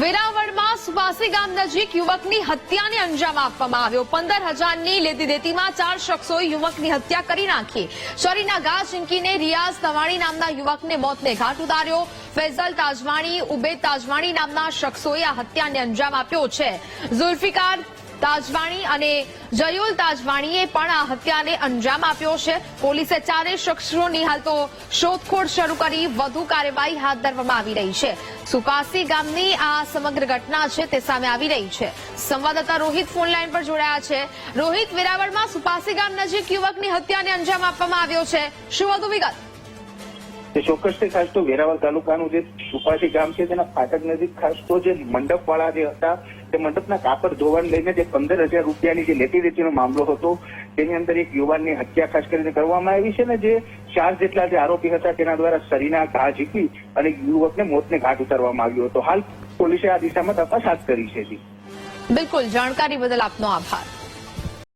વેરાવળમાં સુવાસી ગામ નજીક યુવકની હત્યાને અંજામ આપવામાં આવ્યો. પંદર હજારની લેતી દેતીમાં ચાર શખ્સોએ યુવકની હત્યા કરી નાખી. શરીરના ઘા ચીંકીને રિયાઝ તવાણી નામના યુવકને મોતને ઘાટ ઉતાર્યો. ફૈઝલ તાજવાણી, ઉબેદ તાજવાણી નામના શખ્સોએ આ હત્યાને અંજામ આપ્યો છે. ઝુલ્ફિકાર તાજવાણી અને જયુલ તાજવાણીએ પણ આ હત્યાને અંજામ આપ્યો છે. પોલીસે ચારેય શખ્સોની હાલ તો શોધખોળ શરૂ કરી વધુ કાર્યવાહી હાથ ધરવામાં આવી રહી છે. સુકાસી ગામની આ સમગ્ર ઘટના છે તે સામે આવી રહી છે. સંવાદદાતા રોહિત ફોન લાઈન પર જોડાયા છે. રોહિત, વેરાવળમાં સુપાસી ગામ નજીક યુવકની હત્યાને અંજામ આપવામાં આવ્યો છે. શું વધુ વિગત? તે ચોક્કસથી ખાસ તો વેરાવળ તાલુકાનું જે સુપાસી ગામ છે, તેના ફાટક નજીક ખાસ તો જે મંડપ વાળા જે હતા, તે મંડપના કાપડ ધોવાણ લઈને જે પંદર હજાર રૂપિયાની જે લેતી દેતીનો મામલો હતો, તેની અંદર એક યુવાનની હત્યા ખાસ કરીને કરવામાં આવી છે ને જે ચાર જેટલા જે આરોપી હતા, તેના દ્વારા શરીરના ઘા ઝીકી અને યુવકને મોતને ઘાટ ઉતારવામાં આવ્યો હતો. હાલ પોલીસે આ દિશામાં તપાસ હાથ કરી છે બિલકુલ, જાણકારી બદલ આપનો આભાર.